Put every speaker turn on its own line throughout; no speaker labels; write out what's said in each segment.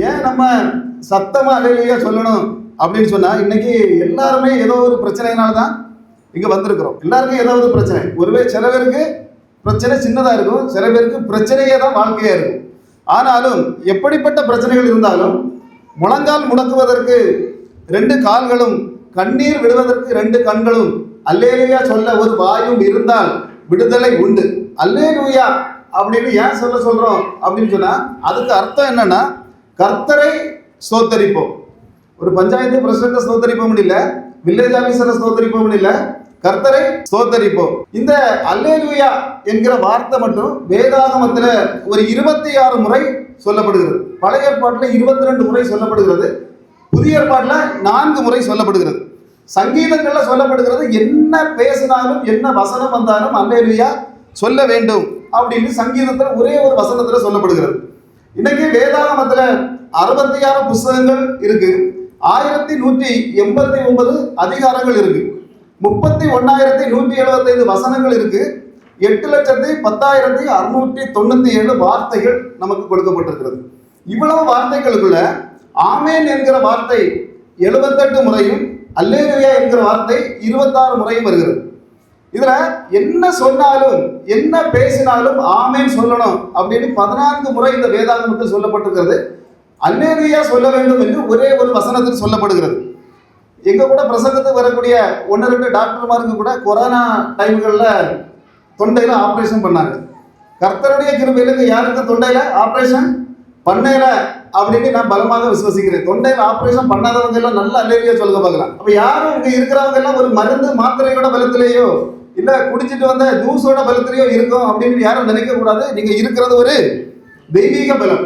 ஏன் நம்ம சத்தமாக அலையிலேயே சொல்லணும் அப்படின்னு சொன்னால் இன்னைக்கு எல்லாருமே ஏதோ ஒரு பிரச்சனையினால தான் இங்கே வந்திருக்கிறோம். எல்லாருக்கும் ஏதோ ஒரு பிரச்சனை. ஒருவே சில பேருக்கு பிரச்சனை சின்னதாக இருக்கும் சில பேருக்கு பிரச்சனையே தான் வாழ்க்கையாக இருக்கும். ஆனாலும் எப்படிப்பட்ட பிரச்சனைகள் இருந்தாலும் முழங்கால் முடக்குவதற்கு ரெண்டு கால்களும் கண்ணீர் விடுவதற்கு ரெண்டு கண்களும் அல்லேலுயா சொல்ல ஒரு வாயும் இருந்தால் விடுதலை உண்டு. அல்லேலுயா அப்படின்னு ஏன் சொல்ல சொல்றோம் அப்படின்னு சொன்னா அதுக்கு அர்த்தம் என்னன்னா கர்த்தரை ஸ்தோத்தரிப்போம். ஒரு பஞ்சாயத்து பிரசிடண்ட ஸ்தோத்தரிப்போம் இல்ல வில்லேஜ் ஆபீசரை ஸ்தோத்தரிப்போம் இல்ல கர்த்தரை ஸ்தோத்தரிப்போம். இந்த அல்லேலுயா என்கிற வார்த்தை மட்டும் வேதாகமத்தில் ஒரு இருபத்தி ஆறு முறை சொல்லப்படுகிறது. பழைய ஏற்பாட்டில் இருபத்தி ரெண்டு முறை சொல்லப்படுகிறது. புதிய ஏற்பாட்டில் நான்கு முறை சொல்லப்படுகிறது. சங்கீதங்களில் சொல்லப்படுகிறது என்ன பேசினாலும் என்ன வசனம் வந்தாலும் அல்லேலுயா சொல்ல வேண்டும். அப்படின்னு சங்கீதத்தில் ஒரே ஒரு வசனத்தில் சொல்லப்படுகிறது. இன்னைக்கு வேதாகமத்துல அறுபத்தி ஆறு புஸ்தகங்கள் இருக்கு. ஆயிரத்தி நூற்றி எண்பத்தி ஒன்பது அதிகாரங்கள் இருக்கு. முப்பத்தி ஒன்னாயிரத்தி நூற்றி எழுபத்தைந்து வசனங்கள் இருக்கு. எட்டு லட்சத்தி பத்தாயிரத்தி அறுநூற்றி தொண்ணூத்தி ஏழு வார்த்தைகள் நமக்கு கொடுக்கப்பட்டிருக்கிறது. இவ்வளவு வார்த்தைகளுக்குள்ள ஆமேன் என்கிற வார்த்தை எழுபத்தெட்டு முறையும் அல்லேலுயா என்கிற வார்த்தை இருபத்தாறு முறையும் வருகிறது. இதுல என்ன சொன்னாலும் என்ன பேசினாலும் ஆமேன் சொல்லணும் அப்படின்னு பதினான்கு முறை இந்த வேதாகமத்தில் சொல்லப்பட்டிருக்கிறது. அல்லேலுயா சொல்ல வேண்டும் என்று ஒரே ஒரு வசனத்தில் சொல்லப்படுகிறது. எங்க கூட பிரசங்கத்துக்கு வரக்கூடிய ஒன்று ரெண்டு டாக்டர்மாருக்கு கூட கொரோனா டைம்களில் தொண்டையில ஆப்ரேஷன் பண்ணாங்க. கர்த்தருடைய கிருபையிலுக்கு யாருக்கு தொண்டையில ஆப்ரேஷன் பண்ணல அப்படின்னு நான் பலமாக விசுவசிக்கிறேன். தொண்டையில ஆப்ரேஷன் பண்ணாதவங்க எல்லாம் நல்ல அல்லேலியா சொல்லுங்க பார்க்கலாம். அப்ப யாரும் இங்க இருக்கிறவங்க எல்லாம் ஒரு மருந்து மாத்திரையோட பலத்திலேயோ இல்ல குடிச்சிட்டு வந்த ஜூஸோட பலத்திலேயோ இருக்கும் அப்படின்னு யாரும் நினைக்க கூடாது. நீங்க இருக்கிறது ஒரு தெய்வீக பலம்.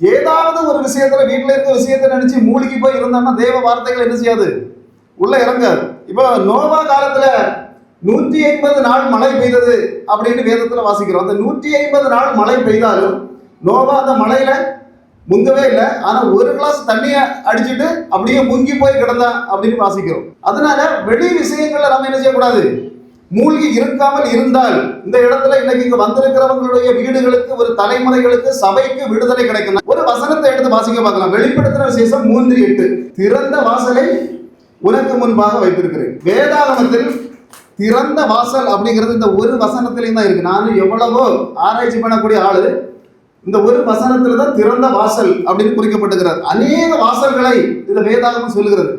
ஏதாவது ஒரு விஷயத்துல வீட்டுல இருக்க விஷயத்தை நினைச்சு மூழ்கி போய் இருந்தோம்னா தெய்வ வார்த்தைகள் என்ன செய்யாது? உள்ள இறங்காது. இப்போ நோவா காலத்துல நூற்றி ஐம்பது நாள் மழை பெய்தது அப்படின்னு வேதத்துல வாசிக்கிறோம். அந்த நூற்றி ஐம்பது நாள் மழை பெய்தாலும் நோவா அந்த மழையில முங்கவே இல்லை. ஆனா ஒரு கிளாஸ் தண்ணிய அடிச்சுட்டு அப்படியே முங்கி போய் கிடந்தா அப்படின்னு வாசிக்கிறோம். அதனால வெளி விஷயங்கள்ல நம்ம என்ன செய்யக்கூடாது? மூழ்கி இருக்காமல் இருந்தால் இந்த இடத்துல இன்னைக்கு இங்க வந்திருக்கிறவங்களுடைய வீடுகளுக்கு ஒரு தலைமுறைகளுக்கு சபைக்கு விடுதலை கிடைக்கும் ஒரு வசனத்தை எடுத்து வாசிக்க பார்க்கலாம். வெளிப்படுத்தின விசேஷம் மூன்று எட்டு. திறந்த வாசலை உனக்கு முன்பாக வைத்திருக்கிறேன். வேதாகமத்தில் திறந்த வாசல் அப்படிங்கிறது இந்த ஒரு வசனத்திலையும் தான் இருக்கு. நானும் எவ்வளவோ ஆராய்ச்சி பண்ணக்கூடிய ஆளு. இந்த ஒரு வசனத்துல தான் திறந்த வாசல் அப்படின்னு குறிக்கப்பட்டுகிறார் அநேக வாசல்களை இந்த வேதாகமம் சொல்லுகிறது.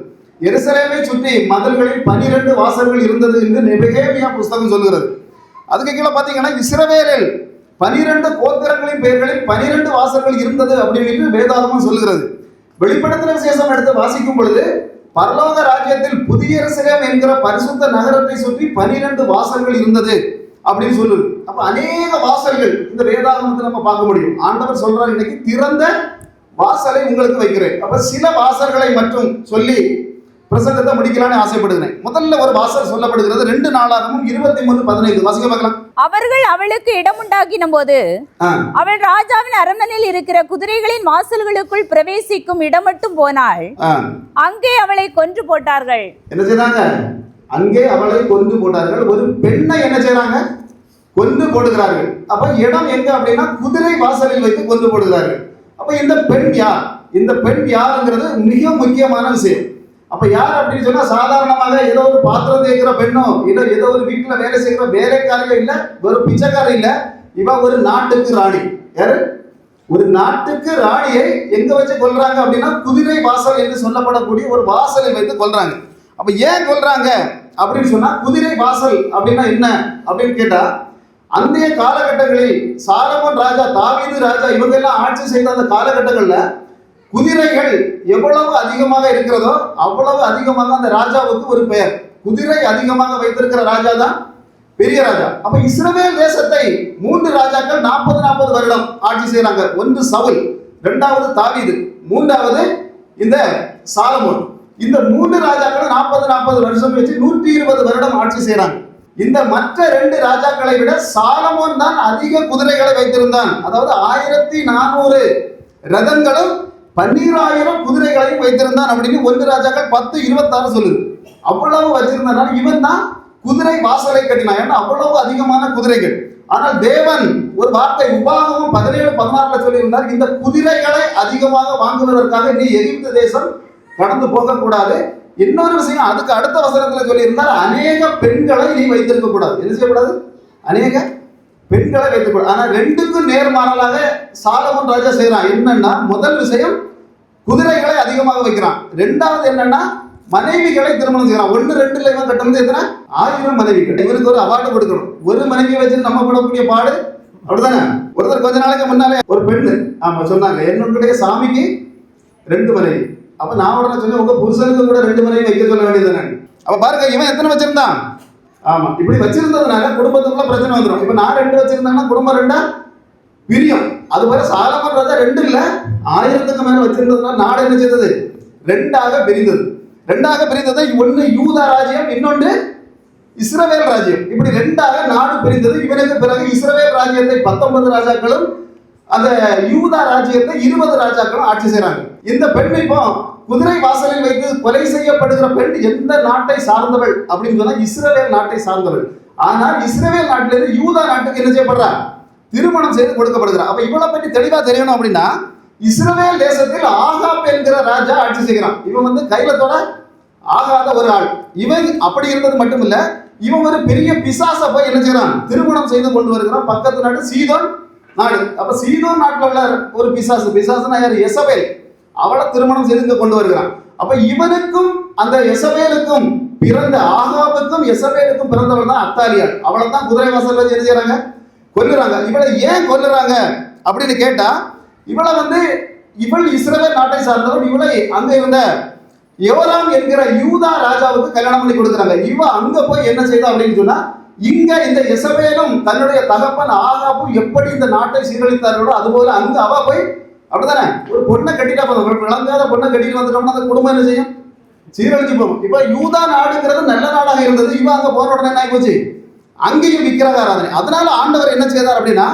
எருசலேமை சுற்றி மதல்களில் பனிரெண்டு வாசல்கள் இருந்தது என்று நெபகேமியா புஸ்தகம் சொல்லுகிறது அதுக்கு கீழே பார்த்தீங்கன்னா இஸ்ரவேலில் பனிரெண்டு கோத்திரங்களின் பெயர்களில் பனிரெண்டு வாசல்கள் இருந்தது அப்படின்னு வேதாகமம் சொல்லுகிறது. வெளிப்படுத்தின விசேஷம் எடுத்து வாசிக்கும் பொழுது பரலோக ராஜ்யத்தில் புதிய எருசலேம் என்கிற பரிசுத்த நகரத்தை சுற்றி பனிரெண்டு வாசல்கள் இருந்தது அப்படின்னு சொல்லுது. அப்ப அநேக வாசல்கள் இந்த வேதாகமத்தை நம்ம பார்க்க முடியும். ஆண்டவர் சொல்றாரு இன்னைக்கு திறந்த வாசலை உங்களுக்கு வைக்கிறேன். அப்ப சில வாசல்களை மட்டும் சொல்லி பிரசங்கத்தை முடிக்கலாம்னு ஆசைப்படுகிறேன். முதல்ல ஒரு வாசல் சொல்லப்படுகிறது. ரெண்டு நாளாகவும் இருபத்தி மூணு பதினைந்து. வாசிக்க பார்க்கலாம்.
அவர்கள் அவளுக்கு இடமுண்டாக்கின போது
ஆ,
அவள் ராஜாவின் அரண்மனையில் இருக்கிற குதிரைகளின் வாசல்களுக்குள் பிரவேசிக்கும் இடம் மட்டும் போனாள். அங்கே அவளை கொன்று போட்டார்கள்.
என்ன செய்றாங்க? அங்கே அவளை கொன்று போட்டார்கள். ஒரு பெண்ணை என்ன செய்றாங்க? கொன்று போடுகிறார்கள். அப்ப இடம் எங்க அப்படின்னா குதிரை வாசலில் வைத்து கொன்று போடுகிறார்கள். அப்ப இந்த பெண் யார்? இந்த பெண் யாருங்கிறது மிக முக்கியமான விஷயம். அப்ப யார் அப்படின்னு சொன்னா சாதாரணமாக ஏதோ ஒரு பாத்திரம் தேய்க்கிற பெண்ணோ இல்ல ஏதோ ஒரு வீட்டுல வேலை செய்கிற வேலைக்காரியோ இல்ல ஒரு பிச்சைக்காரன் இல்ல இவ ஒரு நாட்டுக்கு ராணி. யாரு? ஒரு நாட்டுக்கு ராணியை எங்க வச்சு கொள்றாங்க அப்படின்னா குதிரை வாசல் என்று சொல்லப்படக்கூடிய ஒரு வாசலை வைத்து கொள்றாங்க அப்ப ஏன் கொள்றாங்க அப்படின்னு சொன்னா குதிரை வாசல் அப்படின்னா என்ன அப்படின்னு கேட்டா அந்தைய காலகட்டங்களில் சாரமன் ராஜா தாவீது ராஜா இவங்க எல்லாம் ஆட்சி செய்த அந்த காலகட்டங்கள்ல குதிரைகள் எவ்வளவு அதிகமாக இருக்கிறதோ அவ்வளவு அதிகமாக அந்த ராஜாவுக்கு ஒரு பெயர். குதிரை அதிகமாக வைத்திருக்கிற ராஜா தான் பெரிய ராஜா. அப்ப இஸ்ரவேல் தேசத்தை மூன்று ராஜாக்கள் நாற்பது நாற்பது வருடம் ஆட்சி செய்யறாங்க ஒன்று சவுல் இரண்டாவது தாவீது மூன்றாவது இந்த சாலமோன். இந்த மூன்று ராஜாக்களும் நாற்பது நாற்பது வருஷம் வச்சு நூற்றி இருபது வருடம் ஆட்சி செய்யறாங்க இந்த மற்ற ரெண்டு ராஜாக்களை விட சாலமோன் தான் அதிக குதிரைகளை வைத்திருந்தான். அதாவது ஆயிரத்தி நானூறு ரதங்களும் பன்னீராயிரம் குதிரைகளையும் வைத்திருந்தான் அப்படின்னு ஒன்று ராஜாக்கள் பத்து இருபத்தாறு சொல்லுது. அவ்வளவு வச்சிருந்தனால இவன் தான் குதிரை வாசலை கட்டினான். ஏன்னா அவ்வளவு அதிகமான குதிரைகள். ஆனால் தேவன் ஒரு வார்த்தை உபாகமும் பதினேழு பதினாறுல சொல்லியிருந்தார் இந்த குதிரைகளை அதிகமாக வாங்குவதற்காக நீ எகிப்து தேசம் கடந்து போகக்கூடாது. இன்னொரு விஷயம் அதுக்கு அடுத்த வசனத்துல சொல்லியிருந்தார் அநேக பெண்களை நீ வைத்திருக்க கூடாது என்ன செய்யக்கூடாது? அநேக பெண்களை வைத்துக் கூடாது ஆனா ரெண்டுக்கும் நேர்மாறலாக சாலமன் ராஜா செய்யறான் என்னன்னா முதல் விஷயம் குதிரைகளை அதிகமாக வைக்கிறான். ரெண்டாவது என்னன்னா மனைவிகளை திருமணம் செய்யறான் ஒன்று ரெண்டுல இவன் கட்டுறது எத்தனை ஆயிரம் மனைவிகள். இவருக்கு ஒரு அவார்டு கொடுக்கணும். ஒரு மனைவியை வச்சு நம்ம படக்கூடிய பாடு அப்படிதானே ஒருத்தர் கொஞ்ச நாளைக்கு முன்னாலே ஒரு பெண்ணு. ஆமா சொன்னாங்க. என்னுடைய சாமிக்கு ரெண்டு மனைவி. அப்ப நான் உடனே சொன்னேன் உங்க புருஷனுக்கு கூட ரெண்டு மனைவி வைக்க சொல்ல வேண்டியதுதானே அப்ப பாருங்க இவன் எத்தனை வச்சிருந்தான்? ஆமா. இப்படி வச்சிருந்ததுனால குடும்பத்துக்குள்ள பிரச்சனை வந்துடும் இப்ப நான் ரெண்டு வச்சிருந்தேன்னா குடும்பம் ரெண்டா? பிரியம். அது போல சாலமன் ராஜா ரெண்டு இல்ல ஆயிரத்துக்கு மேல வச்சிருந்ததுனால நாடு என்ன செய்தது? ரெண்டாக பிரிந்தது. ரெண்டாக பிரிந்தது ஒன்னு யூதா ராஜ்யம் இன்னொன்று இஸ்ரவேல் ராஜ்யம். இப்படி ரெண்டாக நாடு பிரிந்தது. இவனுக்கு பிறகு இஸ்ரவேல் ராஜ்யத்தை பத்தொன்பது ராஜாக்களும் அந்த யூதா ராஜ்யத்தை இருபது ராஜாக்களும் ஆட்சி செய்யறாங்க இந்த பெண் இப்போ குதிரை வாசலில் வைத்து கொலை செய்யப்படுகிற பெண் எந்த நாட்டை சார்ந்தவள் அப்படின்னு சொன்னா இஸ்ரேல் நாட்டை சார்ந்தவள். ஆனால் இஸ்ரேல் நாட்டிலிருந்து யூதா நாட்டுக்கு என்ன செய்யப்படுறா? திருமணம் செய்து கொடுக்கப்படுகிறார் அப்ப இவளை பற்றி தெளிவா தெரியணும் அப்படின்னா இஸ்ரேல் தேசத்தில் ஆகாப் என்கிற ராஜா ஆட்சி செய்கிறான். இவன் வந்து கைலத்தோட ஆகாத ஒரு ஆள். இவன் அப்படி இருந்தது மட்டும் இல்ல இவன் ஒரு பெரிய பிசாச போய் என்ன செய்யறான் திருமணம் செய்து கொண்டு வருகிறான். பக்கத்து நாடு சீதோன் நாடு. அப்ப சீதோன் நாட்டில் உள்ள ஒரு பிசாசு. பிசாசுனா யார்? எசபேல் அவளை திருமணம் செய்து கொண்டு வருகிறான். அப்ப இவனுக்கும் அந்த எசவேலுக்கும் பிறந்த ஆகாபுக்கும் எசவேலுக்கும் பிறந்தவள் தான் அத்தாலியாள் அவளை தான் குதிரை வாசல் வச்சு என்ன செய்யறாங்க கொல்லுறாங்க. இவளை ஏன் கொல்லுறாங்க? அப்படின்னு கேட்டா இவளை வந்து இவள் இஸ்ரவேல் நாட்டை சார்ந்தவள் இவளை அங்க இருந்த யோராம் என்கிற யூதா ராஜாவுக்கு கல்யாணம் பண்ணி கொடுக்குறாங்க. இவ அங்க போய் என்ன செய்தா அப்படின்னு சொன்னா இங்க இந்த எசவேலும் தன்னுடைய தகப்பன் ஆகாப்பும் எப்படி இந்த நாட்டை சீரழித்தார்களோ அதுபோல அங்க அவ போய் அப்படிதானே ஒரு பொண்ணை கட்டிட்டா போதும். விளங்காத பொண்ணை கட்டிட்டு வந்துட்டோம்னா அந்த குடும்பம் என்ன செய்யும்? சீரழிச்சு போகும் இப்ப யூதா நாடுங்கிறது நல்ல நாடாக இருந்தது. இவன் அங்க போன உடனே என்ன போச்சு அங்கேயும் விக்கிரக ஆராதனை. அதனால ஆண்டவர் என்ன செய்தார் அப்படின்னா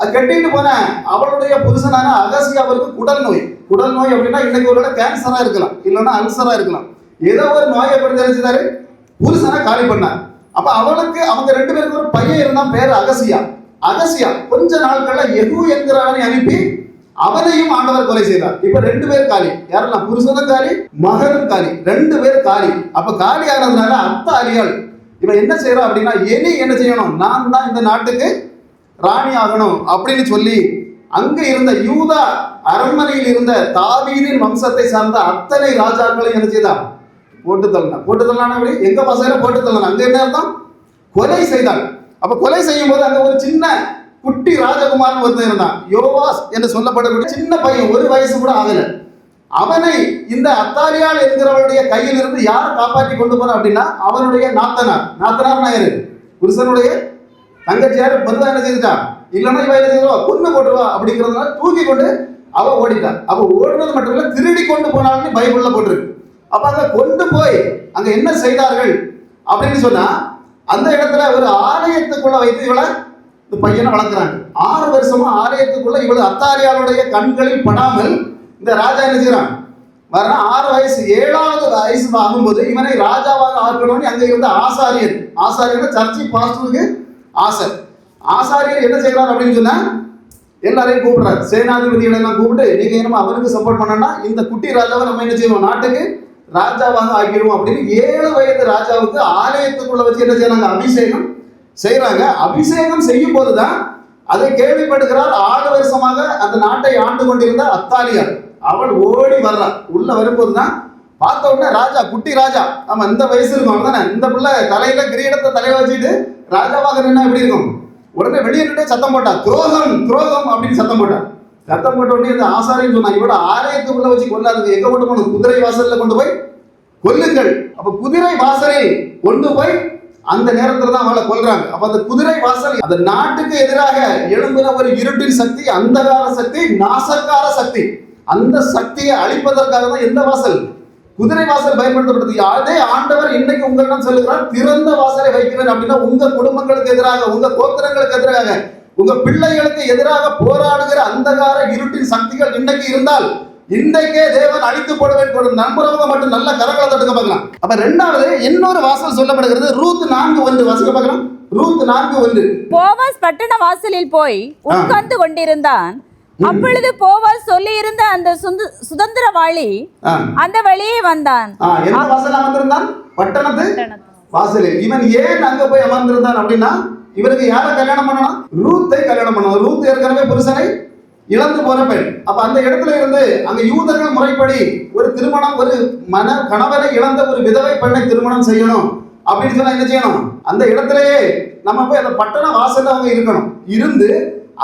அது கட்டிட்டு போன அவளுடைய புருஷனான அகசியாவிற்கு குடல் நோய். குடல் நோய் அப்படின்னா இன்னைக்கு ஒரு கேன்சரா இருக்கலாம். இல்லைன்னா அல்சரா இருக்கலாம். ஏதோ ஒரு நோயை பற்றி தெரிஞ்சுதாரு புருஷனை காலி பண்ணார். அப்ப அவளுக்கு அவங்க ரெண்டு பேருக்கு ஒரு பையன் இருந்தான். பேர் அகசியா. அகசியா கொஞ்ச நாட்கள்ல எகு என்கிறவனை அனுப்பி அவனையும் ஆண்டவர் கொலை செய்தார். இப்ப ரெண்டு பேர் காலி. யாரெல்லாம்? புருஷனும் காலி மகனும் காலி. ரெண்டு பேர் காலி. அப்ப காலி ஆனதுனால அத்தாலியால் இவன் என்ன செய்யறான் அப்படின்னா இனி என்ன செய்யணும்? நான் தான் இந்த நாட்டுக்கு ராணி ஆகணும் அப்படின்னு சொல்லி அங்க இருந்த யூதா அரண்மனையில் இருந்த தாவீதின் வம்சத்தை சார்ந்த அத்தனை ராஜாக்களையும் என்ன செய்தான் போட்டு தள்ளனா. போட்டு தள்ளனா அப்படி எங்க பசங்க போட்டு தள்ளனா. அங்க என்ன அர்த்தம்? கொலை செய்தாள். அப்ப கொலை செய்யும் போது அங்க ஒரு சின்ன குட்டி ராஜகுமாரன் ஒருத்தன் இருந்தான். யோவாஸ் என்று சொல்லப்படக்கூடிய சின்ன பையன் ஒரு வயசு கூட ஆகல. அவனை இந்த அத்தாலியால் என்கிறவருடைய கையில் இருந்து யார் காப்பாற்றி கொண்டு போனா அப்படின்னா அவனுடைய நாத்தனார். நாத்தனார் நாயரு புருஷனுடைய தங்கச்சியார். பொதுவாக என்ன செய்துட்டா இல்லைன்னா இவ என்ன செய்வா கொண்டு போட்டுருவா அப்படிங்கிறதுனால தூக்கி கொண்டு அவ ஓடிட்டான். அவ ஓடுறது மட்டும் இல்லை திருடி கொண்டு போனாலும் பைபிள்ல போட்டிருக்கு. அப்ப அங்க கொண்டு போய் அங்க என்ன செய்தார்கள் அப்படின்னு சொன்னா அந்த இடத்துல ஒரு ஆலயத்துக்குள்ள வைத்து இவளை இந்த பையனை வளர்க்குறாங்க. ஆறு வருஷமா ஆலயத்துக்குள்ள இவ்வளவு அத்தாரியாளுடைய கண்களில் படாமல் இந்த ராஜா என்ன செய்யறான் வர ஆறு வயசு ஏழாவது வயசு ஆகும்போது இவனை ராஜாவாக ஆக்கணும்னு அங்கே இருந்த ஆசாரியர். ஆசாரியர் சர்ச்சை பாஸ்டருக்கு ஆசை. ஆசாரியர் என்ன செய்யறாரு அப்படின்னு சொன்னா எல்லாரையும் கூப்பிடுறாரு. சேனாதிபதிகளை எல்லாம் கூப்பிட்டு நீங்க என்னமோ அவருக்கு சப்போர்ட் பண்ணனா இந்த குட்டி ராஜாவை நம்ம என்ன செய்வோம்? நாட்டுக்கு ராஜாவாக ஆக்கிடுவோம் அப்படின்னு ஏழு வயது ராஜாவுக்கு ஆலயத்துக்குள்ள வச்சு என்ன செய்யறாங்க அபிஷேகம் செய்கிறாங்க அபிஷேகம் செய்யும் போது தான் அதை கேள்விப்படுகிறார். ஆறு வருஷமாக அந்த நாட்டை ஆண்டு கொண்டிருந்த அத்தாலியார். அவள் ஓடி வர்றா உள்ள வரும்போது தான் பார்த்த உடனே ராஜா குட்டி ராஜா. ஆமா இந்த வயசு இருக்கும் அவ்வளவுதானே? இந்த பிள்ளை தலையில கிரீடத்தை தலையில வச்சுட்டு ராஜாவாக நின்னா எப்படி இருக்கும்? உடனே வெளியே நின்று சத்தம் போட்டா துரோகம் துரோகம் அப்படின்னு சத்தம் போட்டா சத்தம் போட்ட உடனே இந்த ஆசாரின்னு சொன்னா இவட ஆலயத்துக்குள்ள வச்சு கொல்லாதுங்க எங்க கொண்டு போகணும்? குதிரை வாசல்ல கொண்டு போய் கொல்லுங்கள். அப்ப குதிரை வாசலில் கொண்டு போய் அந்த நேரத்துல தான் அவளை கொல்றாங்க. அப்ப அந்த குதிரை வாசல் அந்த நாட்டுக்கு எதிராக எழும்புகிற ஒரு இருட்டின் சக்தி அந்தகார சக்தி நாசக்கார சக்தி. அந்த சக்தியை அழிப்பதற்காக தான் எந்த வாசல்? குதிரை வாசல் பயன்படுத்தப்படுது. அதே ஆண்டவர் இன்னைக்கு உங்களிடம் சொல்லுகிறார் திறந்த வாசலை வைக்கிறேன் அப்படின்னா உங்க குடும்பங்களுக்கு எதிராக உங்க கோத்திரங்களுக்கு எதிராக உங்க பிள்ளைகளுக்கு எதிராக போராடுகிற அந்தகார இருட்டின் சக்திகள் இன்னைக்கு இருந்தால் இன்றைக்கே தேவன் அழித்து போடுவேன் போடும் நண்பரவங்க மட்டும் நல்ல கரங்களை தட்டுக்க பார்க்கலாம். அப்ப ரெண்டாவது இன்னொரு வாசல் சொல்லப்படுகிறது. ரூத் நான்கு ஒன்று. வாசிக்க பார்க்கலாம். ரூத் நான்கு ஒன்று.
போவாஸ் பட்டண வாசலில் போய் உட்கார்ந்து கொண்டிருந்தான். அப்பொழுது போவாஸ் சொல்லியிருந்த அந்த சுந்து- சுதந்திரவாளி. அந்த வழியே வந்தான்.
வாசல் பட்டணத்து. வாசலில். இவன் ஏன் அங்க போய் அமர்ந்திருந்தான் அப்படின்னா இவருக்கு யாரை கல்யாணம் பண்ணணும்? ரூத்தை கல்யாணம் பண்ணணும். ரூத் ஏற்கனவே புருஷனை இழந்து போன பெண். அப்ப அந்த இடத்துல இருந்து அங்க யூதர்கள் முறைப்படி ஒரு திருமணம் ஒரு மன கணவனை இழந்த ஒரு விதவை பெண்ணை திருமணம் செய்யணும். அப்படின்னு சொன்னா என்ன செய்யணும்? அந்த இடத்துலயே நம்ம போய் அந்த பட்டண வாசல்ல அவங்க இருக்கணும். இருந்து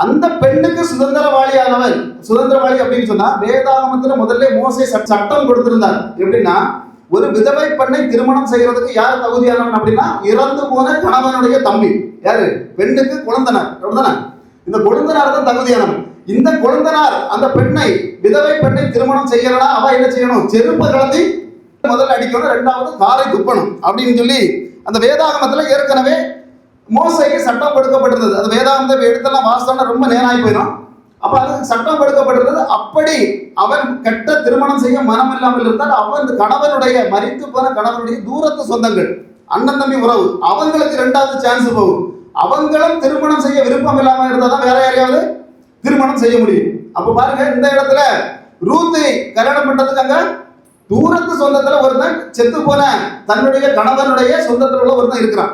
அந்த பெண்ணுக்கு சுதந்திரவாளியானவன் சுதந்திரவாளி அப்படின்னு சொன்னா வேதாகமத்துல முதல்ல மோசை சட்டம் கொடுத்திருந்தார். எப்படின்னா ஒரு விதவை பெண்ணை திருமணம் செய்யறதுக்கு யார் தகுதியானவன் அப்படின்னா இறந்து போன கணவனுடைய தம்பி. யாரு? பெண்ணுக்கு குழந்தனர். அப்படிதானே இந்த கொழுந்தனார் தான் தகுதியானவன். இந்த குழந்தனார் அந்த பெண்ணை விதவை பெண்ணை திருமணம் செய்யறனா அவ என்ன செய்யணும்? செருப்பு கலந்து முதல்ல அடிக்கணும் ரெண்டாவது காரை துப்பணும் அப்படின்னு சொல்லி அந்த வேதாகமத்துல ஏற்கனவே மோசைக்கு சட்டம் கொடுக்கப்பட்டிருந்தது அந்த வேதாகமத்தை எடுத்தெல்லாம் வாசம்னா ரொம்ப நேரம் ஆகி போயிடும். அப்ப அது சட்டம் கொடுக்கப்பட்டிருந்தது அப்படி அவன் கெட்ட திருமணம் செய்ய மனம் இல்லாமல் இருந்தால் அவன் இந்த கணவனுடைய மறித்து போன கணவனுடைய தூரத்து சொந்தங்கள் அண்ணன் தம்பி உறவு அவங்களுக்கு ரெண்டாவது சான்ஸ் போகும். அவங்களும் திருமணம் செய்ய விருப்பம் இல்லாமல் இருந்தால் தான் வேற யாரையாவது திருமணம் செய்ய முடியும். அப்ப பாருங்க இந்த இடத்துல ரூத்தை கல்யாணம் பண்றதுக்காக தூரத்து சொந்தத்துல ஒருத்தன் செத்து போன தன்னுடைய கணவனுடைய சொந்தத்துல உள்ள ஒருத்தன் இருக்கிறான்.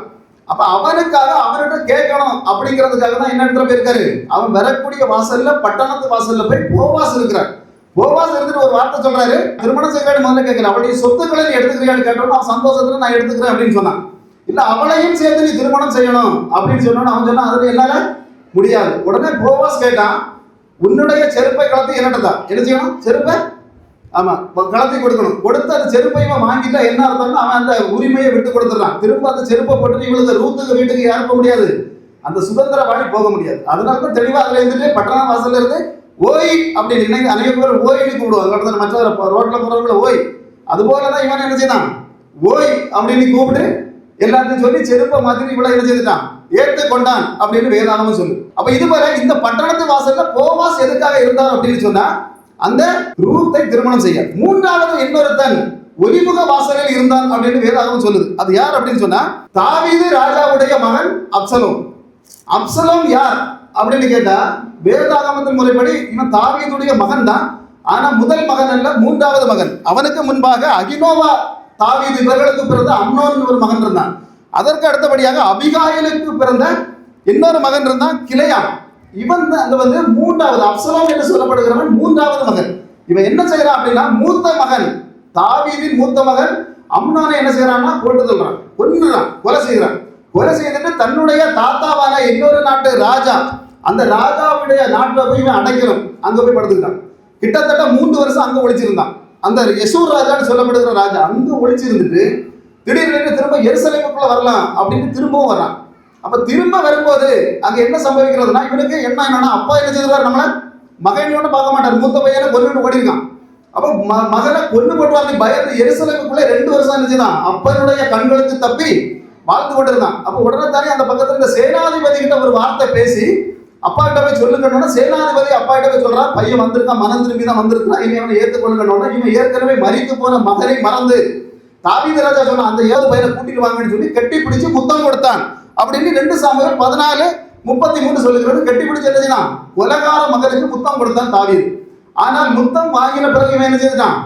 அப்ப அவனுக்காக அவன்கிட்ட கேட்கணும் அப்படிங்கிறதுக்காக தான் என்ன இடத்துல போயிருக்காரு? அவன் வரக்கூடிய வாசல்ல பட்டணத்து வாசல்ல போய் போவாஸ் இருக்கிறார். போவாஸ் இருந்துட்டு ஒரு வார்த்தை சொல்றாரு திருமணம் செய்ய முதல்ல கேட்கிறேன் அவளுடைய சொத்துக்களை நீ எடுத்துக்கிறியான்னு கேட்டோம் அவன் சந்தோஷத்துல நான் எடுத்துக்கிறேன் அப்படின்னு சொன்னான். இல்ல அவளையும் சேர்த்து நீ திருமணம் செய்யணும் அப்படின்னு சொன்னோன்னு அவன் சொன்னான். அதுல என்னால முடியாது. உடனே போவாஸ் கேட்டான் உன்னுடைய செருப்பை கலத்தி என்னட்டதா என்ன செய்யணும்? செருப்பை? ஆமா கலத்தி கொடுக்கணும். கொடுத்து அந்த செருப்பை இவன் வாங்கிட்டா என்ன அர்த்தம்னா அவன் அந்த உரிமையை விட்டு கொடுத்துறான் திரும்ப அந்த செருப்பை போட்டு இவளுக்கு ரூத்துக்கு வீட்டுக்கு யாரும் போக முடியாது. அந்த சுதந்திரவாடி போக முடியாது. அதனால தான் தெளிவாக அதில் இருந்துட்டு பட்டணம் வாசல்ல இருந்து ஓய் அப்படின்னு இன்னைக்கு அநேக பேர் ஓய்னு கூப்பிடுவாங்க. அடுத்த மற்ற ரோட்ல போறவங்கள ஓய். அது போலதான் இவன் என்ன செய்தான்? ஓய் அப்படின்னு கூப்பிட்டு எல்லாத்தையும் சொல்லி செருப்பை மாதிரி இவ்வளோ என்ன செய்துட்டான்? ஏற்றுக்கொண்டான் அப்படின்னு வேதாகமும் சொல்லு அப்ப இது போல இந்த பட்டணத்து வாசல்ல போவாஸ் எதுக்காக இருந்தார் அப்படின்னு சொன்னா அந்த ரூத்தை திருமணம் செய்ய மூன்றாவது இன்னொருத்தன் ஒலிமுக வாசலில் இருந்தான் அப்படின்னு வேதாகமம் சொல்லுது. அது யார் அப்படின்னு சொன்னா தாவீது ராஜாவுடைய மகன் அப்சலோம். அப்சலோம் யார் அப்படின்னு கேட்டா வேதாகமத்தின் முறைப்படி இவன் தாவீதுடைய மகன் தான் ஆனா முதல் மகன் அல்ல மூன்றாவது மகன். அவனுக்கு முன்பாக அகினோவா தாவீது இவர்களுக்கு பிறந்த அம்னோன் ஒரு மகன் இருந்தான். அதற்கு அடுத்தபடியாக அபிகாயலுக்கு பிறந்த இன்னொரு மகன் இருந்தான் கிளையான். இவன் தான் அந்த வந்து மூன்றாவது அப்சலோம் என்று சொல்லப்படுகிறவன் மூன்றாவது மகன். இவன் என்ன செய்யறான் அப்படின்னா மூத்த மகன் தாவீதின் மூத்த மகன் அம்னானை என்ன செய்யறான்னா போட்டு சொல்றான் கொன்னுறான் கொலை செய்கிறான். கொலை செய்துட்டு தன்னுடைய தாத்தாவான இன்னொரு நாட்டு ராஜா அந்த ராஜாவுடைய நாட்டில் போய் இவன் அடைக்கணும். அங்க போய் படுத்துக்கிட்டான். கிட்டத்தட்ட மூன்று வருஷம் அங்க ஒழிச்சிருந்தான் அந்த யசூர் ராஜான்னு சொல்லப்படுகிற ராஜா அங்க ஒழிச்சிருந்துட்டு திடீர்னு திரும்ப எருசலேமுக்குள்ள வரலாம் அப்படின்னு திரும்பவும் வர்றான். அப்ப திரும்ப வரும்போது அங்க என்ன சம்பவிக்கிறதுனா இவனுக்கு என்ன என்னன்னா அப்பா என்ன செய்தார் நம்மள? மகனோட பார்க்க மாட்டார். மூத்த பையனை கொண்டு ஓடிருக்கான். அப்ப ம- மகனை கொண்டு போட்டு பயந்து எருசலேமுக்குள்ள ரெண்டு வருஷம் இருந்துச்சுதான் அப்பனுடைய கண்களுக்கு தப்பி வாழ்ந்து கொண்டிருந்தான். அப்ப உடனே தானே அந்த பக்கத்துல இந்த சேனாதிபதி கிட்ட ஒரு வார்த்தை பேசி அப்பா கிட்ட போய் சொல்லுங்கன்னு சேனாதிபதி அப்பா கிட்ட போய் சொல்றான். பையன் வந்திருக்கான் மனம் திரும்பி தான் வந்திருக்கான் இனி அவனை ஏற்றுக்கொள்ளுங்கன்னு இவன் ஏற்கனவே மறித்து போன மகனை மறந்து தாவீது ராஜா சொன்ன அந்த ஏழு பயிரை கூட்டிட்டு வாங்கன்னு சொல்லி கட்டி பிடிச்சு முத்தம் கொடுத்தான். அப்படின்னு ரெண்டு சாமுவேல் பதினாலு முப்பத்தி மூணு சொல்லுகிறது. கட்டி பிடிச்சு என்ன செய்யலாம் உலகார மகளுக்கு முத்தம் கொடுத்தான் தாவீது. ஆனால் முத்தம் வாங்கின பிறகு இவன் என்ன செய்தான்?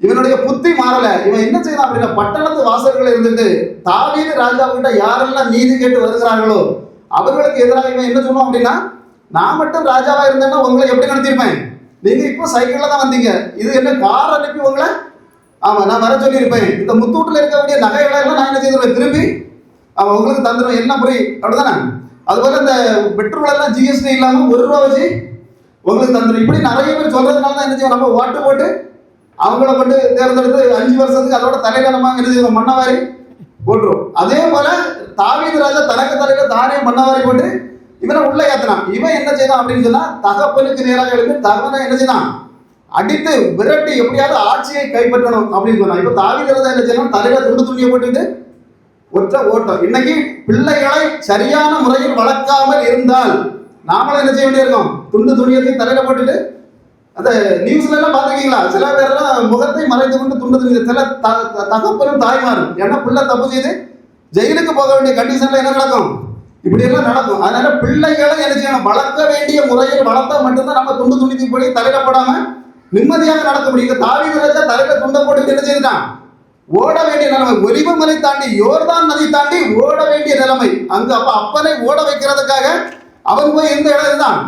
இவனுடைய புத்தி மாறல. இவன் என்ன செய்யலாம் அப்படின்னா பட்டணத்து வாசல்கள் இருந்துட்டு தாவீது ராஜாவுக்கிட்ட யாரெல்லாம் நீதி கேட்டு வருகிறார்களோ அவர்களுக்கு எதிராக இவன் என்ன சொன்னோம் அப்படின்னா நான் மட்டும் ராஜாவா இருந்தேன்னா உங்களை எப்படி நடத்திருப்பேன் நீங்க இப்போ சைக்கிள்ல தான் வந்தீங்க. இது என்ன கார் அனுப்பி உங்களை ஆமா நான் வர சொல்லியிருப்பேன். இந்த முத்தூட்டில் இருக்கக்கூடிய நகைகளை எல்லாம் நான் என்ன செய்திருவேன் திருப்பி அவன் உங்களுக்கு தந்துடுவேன் என்ன புரி அப்படிதானே? அதுபோல இந்த பெட்ரோல் எல்லாம் ஜிஎஸ்டி இல்லாம ஒரு ரூபா வச்சு உங்களுக்கு தந்துடும் இப்படி நிறைய பேர் சொல்றதுனால தான் என்ன செய்வோம்? நம்ம ஓட்டு போட்டு அவங்கள கொண்டு தேர்ந்தெடுத்து அஞ்சு வருஷத்துக்கு அதோட தலையில நம்ம என்ன செய்வோம்? மண்ணவாரி போட்டுரும் அதே போல தாவீது ராஜா தனக்கு தலையில தானே மண்ணவாரி போட்டு இவனை உள்ள ஏத்தினான். இவன் என்ன செய்தான் அப்படின்னு சொன்னா தகப்பனுக்கு நேராக எழுந்து தகவனை என்ன செய்தான்? அடித்து விரட்டி எப்படியாவது ஆட்சியை கைப்பற்றணும் அப்படின்னு சொன்னாங்க இப்ப தாவீது ராஜா என்ன செய்யணும்? தலையில துண்டு துணியை போட்டுட்டு ஒற்ற ஓட்டம். இன்னைக்கு பிள்ளைகளை சரியான முறையில் வளர்க்காமல் இருந்தால் நாமளும் என்ன செய்ய வேண்டியிருக்கோம்? துண்டு துணியத்தையும் தலையில போட்டுட்டு அந்த நியூஸ்ல எல்லாம் பாத்துருக்கீங்களா சில பேர்லாம் முகத்தை மறைத்து கொண்டு துண்டு சில தகப்பனும் தாய்மாரும் ஏன்னா பிள்ளை தப்பு செய்து ஜெயிலுக்கு போக வேண்டிய கண்டிஷன்ல என்ன நடக்கும்? இப்படி எல்லாம் நடக்கும். அதனால பிள்ளைகளை என்ன செய்யணும்? வளர்க்க வேண்டிய முறையில் வளர்த்தா மட்டும்தான் நம்ம துண்டு துணித்து போய் தலையிடப்படாம நிம்மதியாக நடக்க முடியும். தாவி ராஜா தலையில துண்டை போட்டு என்ன செய்தான் ஓட வேண்டிய நிலைமை. ஒலிவு மலை தாண்டி யோர்தான் நதி தாண்டி ஓட வேண்டிய நிலைமை. அங்க அப்ப அப்பனை ஓட வைக்கிறதுக்காக அவன் போய் எந்த இடம் இதுதான்?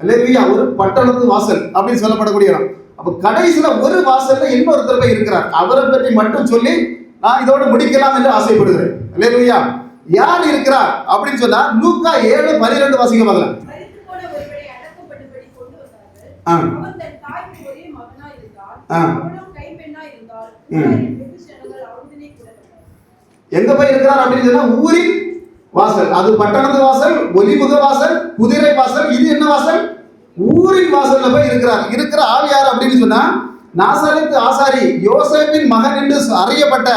அல்லேலூயா ஒரு பட்டணத்து வாசல் அப்படின்னு சொல்லப்படக்கூடிய இடம். அப்ப கடைசியில ஒரு வாசல்ல இன்னொருத்தர் போய் இருக்கிறார். அவரை பற்றி மட்டும் சொல்லி நான் இதோட முடிக்கலாம் என்று ஆசைப்படுகிறேன். அல்லேலூயா யார் இருக்கிறார் அப்படின்னு சொன்னா லூக்கா ஏழு பனிரெண்டு வாசிக்க பார்க்கலாம் ஆ. எங்க போய் இருக்கிறார் அப்படின்னு சொன்னா ஊரின் வாசல். அது பட்டணத்து வாசல் ஒலிமுக வாசல் குதிரை வாசல் இது என்ன வாசல்? ஊரின் வாசல்ல போய் இருக்கிறார். இருக்கிற ஆள் யார் அப்படின்னு சொன்னா நாசரத்து ஆசாரி யோசேப்பின் மகன் என்று அறியப்பட்ட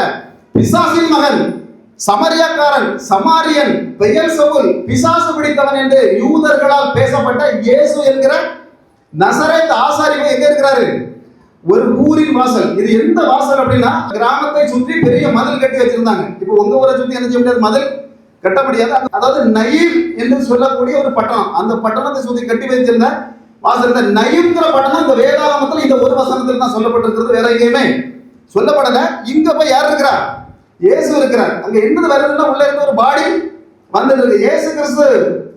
பிசாசின் மகன் சமரியாக்காரன் சமாரியன் பெயர் சவுல் பிசாசு பிடித்தவன் என்று யூதர்களால் பேசப்பட்ட இயேசு என்கிற நசரத் ஆசாரி எங்க இருக்கிறாரு? ஒரு ஊரின் வாசல். இது எந்த வாசல் அப்படின்னா கிராமத்தை சுற்றி பெரிய மதில் கட்டி வச்சிருந்தாங்க. இப்போ உங்க ஊரை சுற்றி என்ன செய்ய முடியாது? மதில் கட்ட முடியாது. அதாவது நயிர் என்று சொல்லக்கூடிய ஒரு பட்டணம். அந்த பட்டணத்தை சுற்றி கட்டி வச்சிருந்த வாசல் இந்த நயிம்ங்கிற பட்டணம் இந்த வேதாகமத்தில் இந்த ஒரு வசனத்தில் தான் சொல்லப்பட்டிருக்கிறது. வேற எங்கேயுமே சொல்லப்படல. இங்க போய் யார் இருக்கிறார் இயேசு இருக்கிறார். அங்க என்னது வருதுன்னா உள்ள இருந்த ஒரு பாடி வந்துட்டு இருக்கு. இயேசு கிறிஸ்து.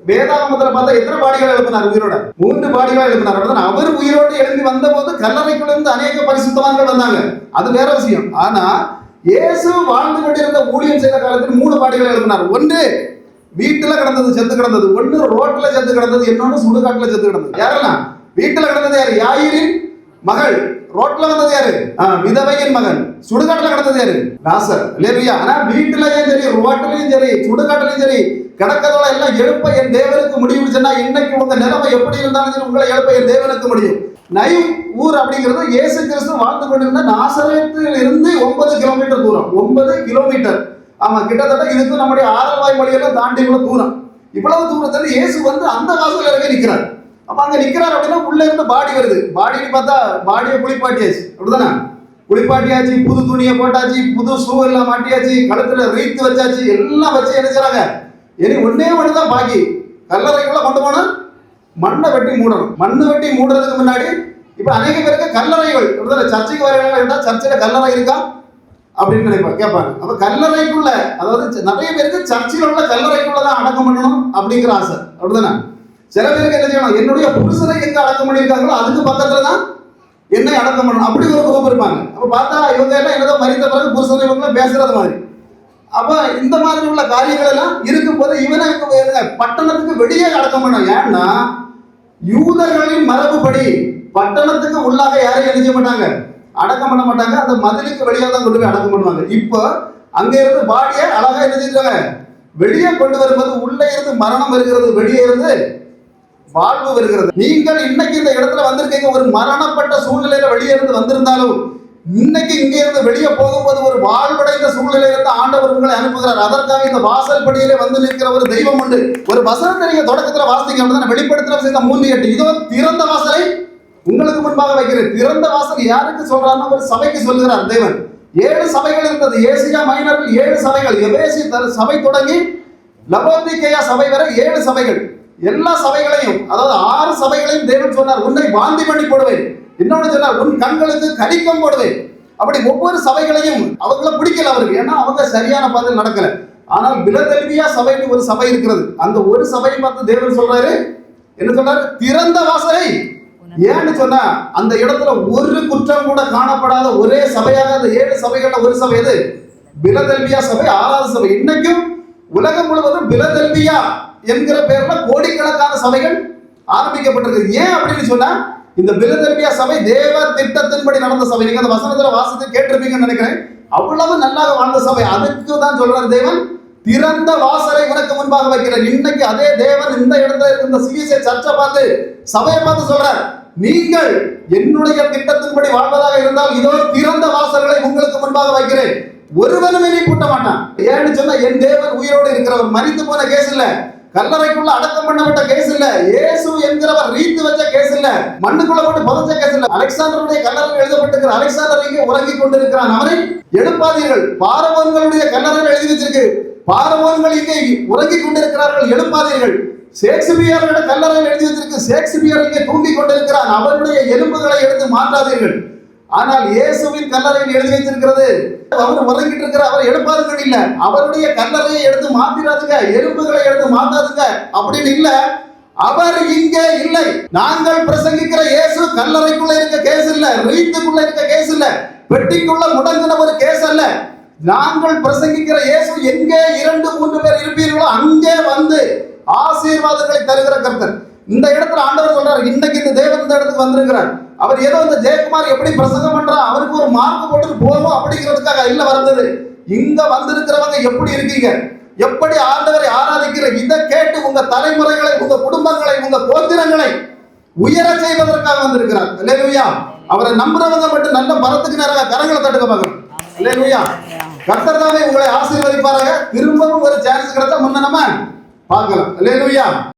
வேதாகமத்துல பார்த்தா எத்தனை பாடிகள் எழுப்பினார் உயிரோட? மூன்று பாடிகள் எழுப்பினார். அவர் உயிரோடு எழுப்பி வந்தபோது கல்லறைக்குள்ள இருந்து அநேக பரிசுத்தவான்கள் வந்தாங்க. அது வேற விஷயம். ஆனா இயேசு வாழ்ந்து கொண்டிருந்த ஊழியம் செய்த காலத்தில் மூணு பாடிகள் எழுப்பினார். ஒன்று வீட்டுல கிடந்தது செத்து கிடந்தது. ஒன்று ரோட்ல செத்து கிடந்தது. இன்னொன்று சுடுகாட்டுல செத்து கிடந்தது. யாரெல்லாம்? வீட்டுல கிடந்தது யாரு? யாயிரின் மகள். ரோட்ல வந்தது யாரு? ஆ, விதவையின் மகன். சுடுகாட்டுல கிடந்தது யாரு? ராசர். இல்லையா? ஆனா வீட்டுலயும் சரி ரோட்லயும் சரி சுடுகாட்டுலயும் சரி கிடக்கதோட எல்லாம் எழுப்ப என் தேவனுக்கு முடியும் சொன்னா இன்னைக்கு உங்க நிலைமை எப்படி இருந்தாலும் உங்களை எழுப்ப என் தேவனுக்கு முடியும். நைவ் ஊர் அப்படிங்கிறது இயேசு கிறிஸ்து வாழ்ந்து கொண்டிருந்த நாசரத்தில் இருந்து ஒன்பது கிலோமீட்டர் தூரம். ஒன்பது கிலோமீட்டர். ஆமா கிட்டத்தட்ட இதுக்கு நம்முடைய ஆரல்வாய் மொழியெல்லாம் தாண்டி உள்ள தூரம். இவ்வளவு தூரத்துல இயேசு வந்து அந்த வாசல் இறங்கி நிற்கிறார் அப்ப அங்க நிக்கிறார் அப்படின்னா உள்ள இருந்து பாடி வருது. பாடின்னு பார்த்தா பாடியை குளிப்பாட்டியாச்சு. அப்படிதானே குளிப்பாட்டியாச்சு புது துணியை போட்டாச்சு புது ஷூ எல்லாம் மாட்டியாச்சு கழுத்துல ரீத்து வச்சாச்சு எல்லாம் வச்சு என்ன செய்றாங்க? இனி ஒன்னே ஒன்று தான் பாக்கி. கல்லறைக்குள்ள கொண்டு போனா மண்ணை வெட்டி மூடணும். மண்ணு வெட்டி மூடுறதுக்கு முன்னாடி இப்போ அநேக பேருக்கு கல்லறைகள். அப்படிதானே சர்ச்சைக்கு வர சர்ச்சையில் கல்லறை இருக்கா? அப்படின்னு நினைப்பாங்க. கேட்பாங்க. அப்போ கல்லறைக்குள்ள அதாவது நிறைய பேருக்கு சர்ச்சையில் உள்ள கல்லறைக்குள்ள தான் அடக்கம் பண்ணணும் அப்படிங்கிற ஆசை. அப்படிதானே? சில பேருக்கு என்ன செய்யணும்? என்னுடைய புருஷனை எங்க அடக்கம் பண்ணியிருக்காங்களோ அதுக்கு பக்கத்துல தான் என்னை அடக்கம் பண்ணணும். அப்படி ஒரு குரூப் இருப்பாங்க. அப்போ பார்த்தா இவங்க எல்லாம் என்னதோ மறித்த பிறகு புருஷனை இவங்க பேசுறது மாதிரி. அப்ப இந்த மாதிரி உள்ள காரியங்கள் எல்லாம் இருக்கும்போது இவனை பட்டணத்துக்கு வெளியே அடக்கம் பண்ணும் ஏன்னா யூதர்களின் மரபுப்படி பட்டணத்துக்கு உள்ளாக யாரையும் என்ன மாட்டாங்க. அடக்கம் பண்ண மாட்டாங்க. அந்த மதிலுக்கு வெளியே தான் கொண்டு போய் அடக்கம் பண்ணுவாங்க. இப்போ அங்க இருந்து பாடியை அழகா என்ன வெளியே கொண்டு வரும்போது உள்ளே இருந்து மரணம் வருகிறது வெளியே இருந்து வாழ்வு வருகிறது. நீங்கள் இன்னைக்கு இந்த இடத்துல வந்திருக்கீங்க. ஒரு மரணப்பட்ட சூழ்நிலையில வெளியே இருந்து வந்திருந்தாலும் இன்னைக்கு இங்கே இருந்து வெளியே போகும்போது ஒரு வாழ்வடைந்த சூழ்நிலையில இருந்து ஆண்டவர் உங்களை அனுப்புகிறார். அதற்காக இந்த வாசல் படியிலே வந்து நிற்கிற ஒரு தெய்வம் உண்டு. ஒரு வசனத்தை நீங்க தொடக்கத்துல வாசிக்க நான் வெளிப்படுத்துற விஷயத்த மூன்று எட்டு. இதோ திறந்த வாசலை உங்களுக்கு முன்பாக வைக்கிறேன். திறந்த வாசல் யாருக்கு சொல்றாருன்னா ஒரு சபைக்கு சொல்லுகிறார் தேவன். ஏழு சபைகள் இருந்தது. ஏசியா மைனரில் ஏழு சபைகள். எவேசி சபை தொடங்கி லவோதிகேயா சபை வரை ஏழு சபைகள். எல்லா சபைகளையும் அதாவது ஆறு சபைகளையும் தேவன் சொன்னார். உன்னை வாந்தி பண்ணி போடுவேன். இன்னொன்று சொன்னால் உன் கண்களுக்கு கடிக்கம் போடுவேன் அப்படி ஒவ்வொரு சபைகளையும் அவங்கள பிடிக்கல அவருக்கு. ஏன்னா அவங்க சரியான பதில் நடக்கல. ஆனால் பிலதெல்வியா சபைன்னு ஒரு சபை இருக்கிறது. அந்த ஒரு சபையை பார்த்து தேவன் சொல்றாரு என்ன சொல்றாரு திறந்த வாசலை. ஏன்னு சொன்னா அந்த இடத்துல ஒரு குற்றம் கூட காணப்படாத ஒரே சபையாக அந்த ஏழு சபைகள்ல ஒரு சபை எது? பிலதெல்வியா சபை ஆறாவது சபை. இன்னைக்கும் உலகம் முழுவதும் பிலதெல்வியா என்கிற பேர்ல கோடிக்கணக்கான சபைகள் ஆரம்பிக்கப்பட்டிருக்கு. ஏன் அப்படின்னு சொன்னா இந்த பிலதெல்பியா சபை தேவ திட்டத்தின்படி நடந்த சபை. நீங்க அந்த வசனத்துல வாசத்தை கேட்டிருப்பீங்கன்னு நினைக்கிறேன். அவ்வளவு நல்லாக வாழ்ந்த சபை. அதுக்கு தான் சொல்றாரு தேவன் திறந்த வாசலை உனக்கு முன்பாக வைக்கிறேன். இன்னைக்கு அதே தேவன் இந்த இடத்துல இருந்த இந்த சிஎஸ்ஐ சர்ச்சை பார்த்து சபையை பார்த்து சொல்றார் நீங்கள் என்னுடைய திட்டத்தின்படி வாழ்வதாக இருந்தால் இதோ திறந்த வாசல்களை உங்களுக்கு முன்பாக வைக்கிறேன். ஒருவனும் இனி கூட்ட மாட்டான். ஏன்னு சொன்னா என் தேவன் உயிரோடு இருக்கிறவர். மறித்து போன கேஸ் இல்ல. கல்லறைக்குள்ள அடக்கம் பண்ணப்பட்ட கேஸ் இல்ல. இயேசு என்கிறவர் ரீத்து வச்ச கேஸ் இல்ல இல்ல மண்ணுக்குள்ள போட்டு புதைச்ச கேஸ் அலெக்சாண்டருடைய கல்லறையில் எழுதப்பட்டிருக்கிற அலெக்சாண்டர் இங்கே உறங்கிக் கொண்டிருக்கிறான். அவனை எழுப்பாதீர்கள். பாரவன்களுடைய கல்லறையில் எழுதி வச்சிருக்கு. பாரவன்கள் இங்கே உறங்கிக் கொண்டிருக்கிறார்கள். எழுப்பாதீர்கள். ஷேக்ஸ்பியரோட கல்லறையில் எழுதி வச்சிருக்கு. ஷேக்ஸ்பியர் இங்கே தூங்கிக் கொண்டிருக்கிறான். அவருடைய எலும்புகளை எடுத்து மாற்றாதீர்கள். ஆனால் இயேசுவின் கல்லறையில் எழுதி வச்சிருக்கிறது. அவர் உறங்கிட்டு இருக்கிற அவர் எழுப்பாதுங்கள் இல்ல. அவருடைய கல்லறையை எடுத்து மாத்திராதுங்க. எலும்புகளை எடுத்து மாத்தாதுங்க. அப்படின்னு இல்ல. அவர் இங்கே இல்லை. நாங்கள் பிரசங்கிக்கிற இயேசு கல்லறைக்குள்ள இருக்க கேஸ் இல்ல ரீத்துக்குள்ள இருக்க கேஸ் இல்ல பெட்டிக்குள்ள முடங்கின ஒரு கேஸ் அல்ல. நாங்கள் பிரசங்கிக்கிற இயேசு எங்கே இரண்டு மூன்று பேர் இருப்பீர்களோ அங்கே வந்து ஆசீர்வாதங்களை தருகிற கர்த்தர். இந்த இடத்துல ஆண்டவர் சொல்றார் இன்னைக்கு இந்த தேவன் இந்த இடத்துக்கு வந்திருக்கிறார். அவர் ஏதோ இந்த ஜெயக்குமார் எப்படி பிரசங்கம் பண்றா? அவருக்கு ஒரு மார்க் போட்டு போதும் அப்படிங்கிறதுக்காக இல்ல வந்தது. இங்க வந்திருக்கிறவங்க எப்படி இருக்கீங்க? எப்படி ஆண்டவரை ஆராதிக்கிற இதை கேட்டு உங்க தலைமுறைகளை உங்க குடும்பங்களை உங்க கோத்திரங்களை உயர செய்வதற்காக வந்திருக்கிறார். அல்லேலூயா. அவரை நம்புறவங்க மட்டும் நல்ல மரத்துக்கு நேராக கரங்களை தட்டுக்க பார்க்கணும் அல்லேலூயா. கர்த்தர் உங்களை ஆசீர்வதிப்பாராக. திரும்பவும் ஒரு சான்ஸ் கிடைச்சா முன்ன நம்ம பார்க்கலாம். இல்லையா